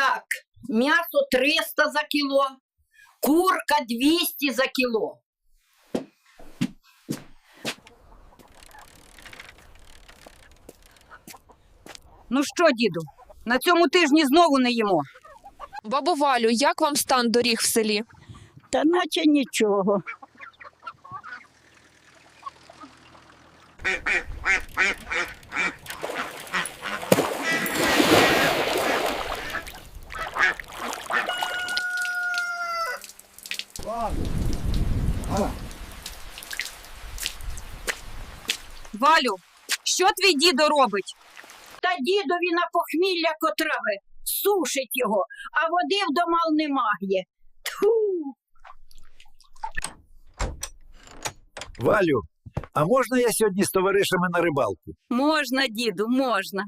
Так, м'ясо 300 за кіло, курка 200 за кіло. Ну що, діду, на цьому тижні знову не їмо. Бабу Валю, як вам стан доріг в селі? Та наче нічого. Валю, що твій дідо робить? Та дідові на похмілля котраве, сушить його, а води в домал немає. Тьфу! Валю, а можна я сьогодні з товаришами на рибалку? Можна, діду, можна.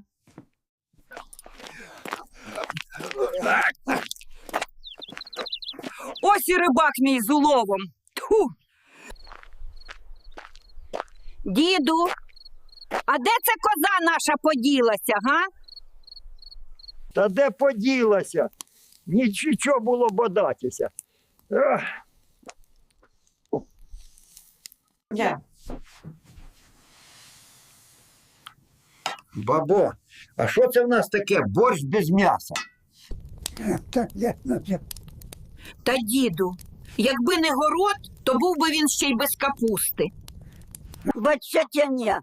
Ось і рибак мій з уловом. Тьфу. Діду, а де це коза наша поділася, га? Та де поділася? Нічого було бодатися. Ах, Бабо, а що це в нас таке? Борщ без м'яса. Та діду, якби не город, то був би він ще й без капусти. Бачатяня.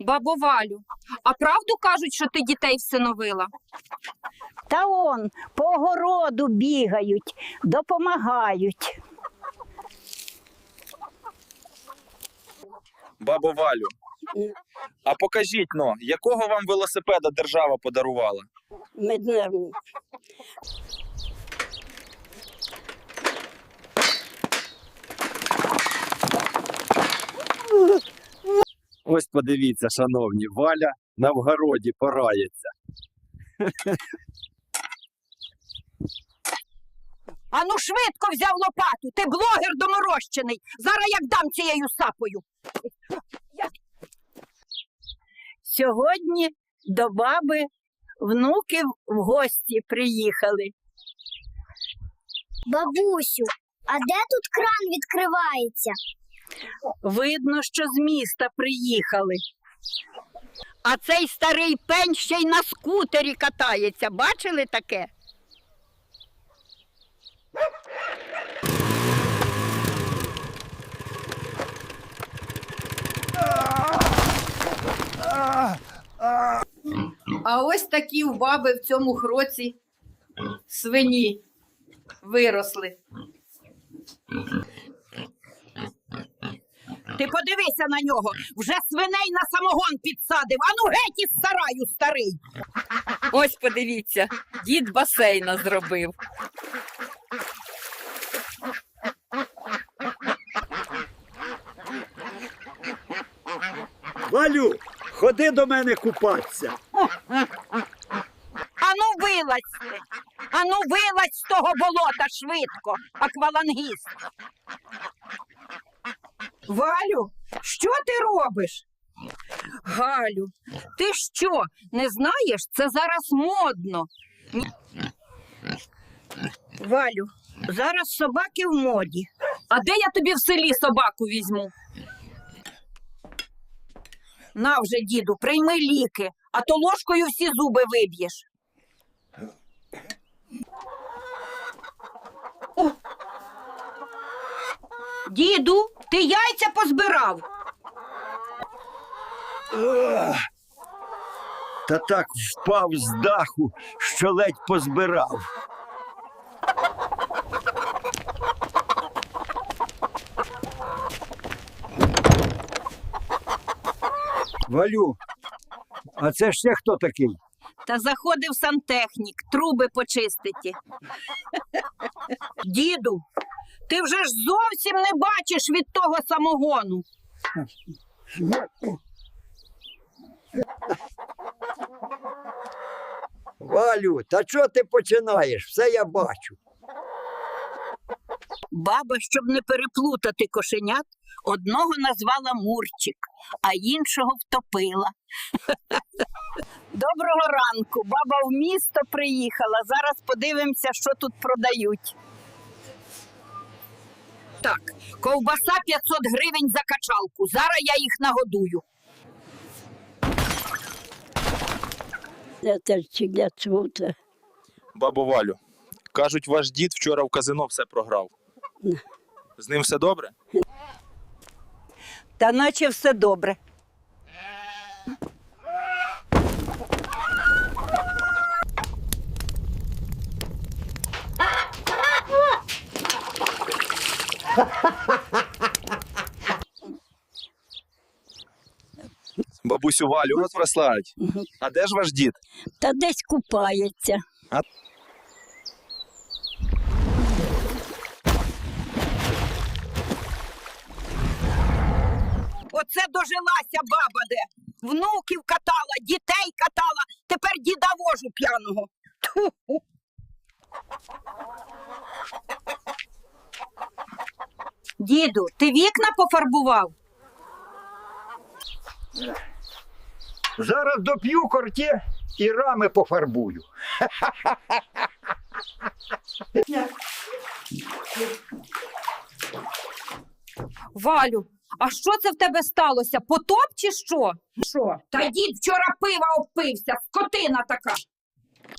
Бабо Валю, а правду кажуть, що ти дітей всиновила? Та он по огороду бігають, допомагають. Бабо Валю. А покажіть но, якого вам велосипеда держава подарувала? Ми Ось подивіться, шановні, Валя на вгороді порається. Ану швидко взяв лопату, ти блогер доморощений. Зараз як дам цією сапою. Сьогодні до баби внуки в гості приїхали. Бабусю, а де тут кран відкривається? Видно, що з міста приїхали. А цей старий пень ще й на скутері катається. Бачили таке? А ось такі баби в цьому хроці свині виросли. Ти подивися на нього. Вже свиней на самогон підсадив. Ану геть із сараю старий. Ось подивіться, дід басейна зробив. Валю, ходи до мене купатися. Ану вилазь. Ану вилазь з того болота швидко, аквалангіст. Валю, що ти робиш? Галю, ти що, не знаєш? Це зараз модно. Валю, зараз собаки в моді. А де я тобі в селі собаку візьму? На вже, діду, прийми ліки, а то ложкою всі зуби виб'єш. Діду, ти яйця позбирав. Та так впав з даху, що ледь позбирав. Валю, а це ще хто такий? Та заходив сантехнік, труби почистити. Діду, ти вже ж зовсім не бачиш від того самогону. Валю, та чого ти починаєш? Все я бачу. Баба, щоб не переплутати кошенят, одного назвала Мурчик, а іншого втопила. Доброго ранку. Баба в місто приїхала. Зараз подивимося, що тут продають. Так, ковбаса 500 гривень за качалку. Зараз я їх нагодую. Це теж чи для чого це? Бабу Валю, кажуть, ваш дід вчора в казино все програв. З ним все добре? Та наче все добре. Бабусю Валю, вас прислають. А де ж ваш дід? Та десь купається. Оце дожилася баба де. Внуків катала, дітей катала, тепер діда вожу п'яного. Діду, ти вікна пофарбував? Зараз доп'ю корті і рами пофарбую. Валю, а що це в тебе сталося? Потоп чи що? Що? Та дід вчора пива обпився, скотина така.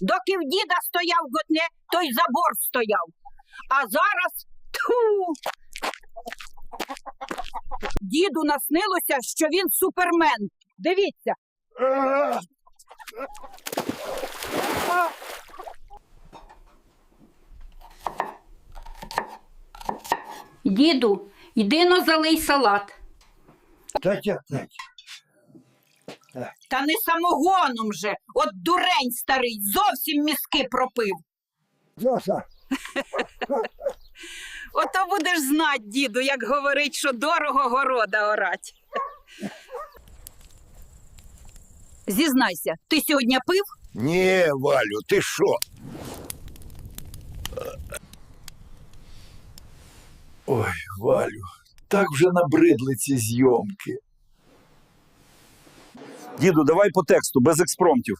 Доки в діда стояв готне, той забор стояв. А зараз тьфу. Діду наснилося, що він супермен. Дивіться. Діду, йди но залий салат. Тетя, тетя. Та не самогоном же, от дурень старий, зовсім мізки пропив. Зоса, Ото будеш знать, діду, як говорить, що дорого города орать. Зізнайся, ти сьогодні пив? Ні, Валю, ти що? Ой, Валю, так вже набридли ці зйомки. Діду, давай по тексту, без експромтів.